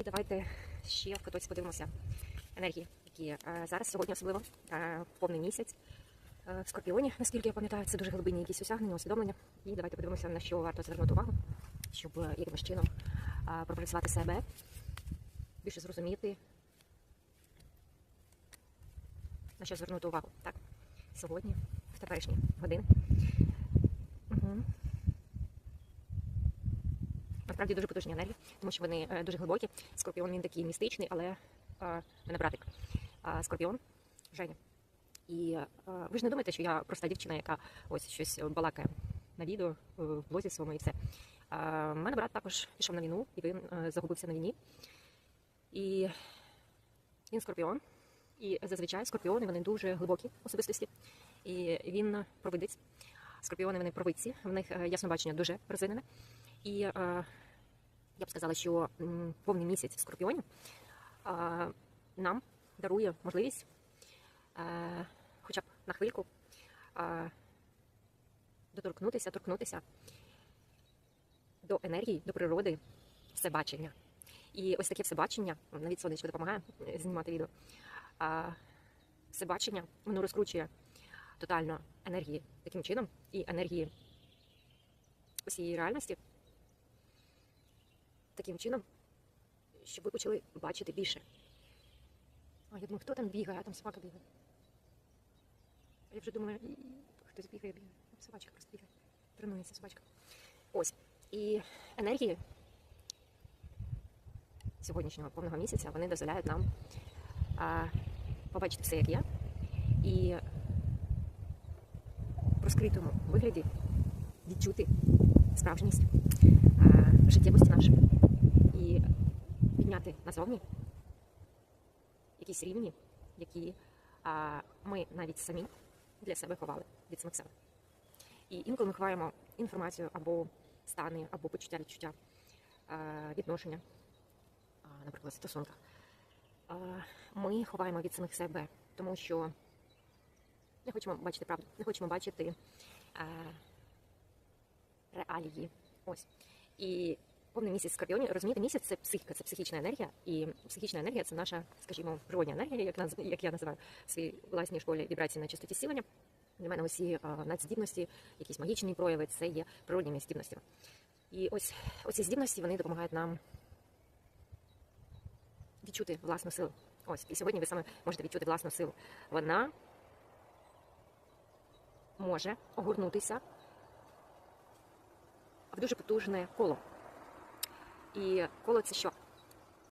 І давайте ще в катоці подивимося енергії, які е, зараз сьогодні особливо е, повний місяць е, в Скорпіоні, наскільки я пам'ятаю, це дуже глибинні якісь осягнення, усвідомлення. І давайте подивимося, на що варто звернути увагу, щоб якимось чином пропрацювати себе, більше зрозуміти, на що звернути увагу. Так, сьогодні, в теперішні години. Угу. Насправді дуже потужні енергії, тому що вони е, дуже глибокі. Скорпіон він такий містичний, але мене братик. Скорпіон Женя. І е, ви ж не думаєте, що я проста дівчина, яка ось щось балакає на відео, в блозі своєму і все. У мене брат також пішов на війну, і він е, загубився на війні. І він скорпіон. І зазвичай скорпіони вони дуже глибокі особистості. І він провидець. Скорпіони вони провидці, в них е, яснобачення дуже розвинене. І я б сказала, що повний місяць в скорпіоні нам дарує можливість, е, хоча б на хвильку, доторкнутися, торкнутися до енергії, до природи, всебачення. І ось таке всебачення, навіть сонечко допомагає е, знімати відео. Всебачення, воно розкручує тотально енергії таким чином і енергії усієї реальності таким чином, щоб ви почали бачити більше. А я думаю, хто там бігає, а там собака бігає. А я вже думаю, хтось бігає, бігає. Собачка просто бігає. Тренується собачка. Ось. І енергії сьогоднішнього повного місяця вони дозволяють нам а, побачити все, як є, і в розкритому вигляді відчути справжність а, життєвості нашої підняти назовні якісь рівні, які а, ми навіть самі для себе ховали від самих себе. І інколи ми ховаємо інформацію або стани, або почуття відчуття, а, відношення, а, наприклад, в стосунках. А, Ми ховаємо від самих себе, тому що не хочемо бачити правду, не хочемо бачити а, реалії. Ось. І повний місяць скорпіоні, розумієте, місяць це психіка, це психічна енергія, і психічна енергія це наша, скажімо, природня енергія, як, наз... як я називаю в своїй власній школі вібрації на частоті зцілення. Для мене усі надздібності, якісь магічні прояви, це є природніми здібностями. І ось оці здібності вони допомагають нам відчути власну силу. Ось, і сьогодні ви саме можете відчути власну силу. Вона може огорнутися в дуже потужне коло. І коло це що?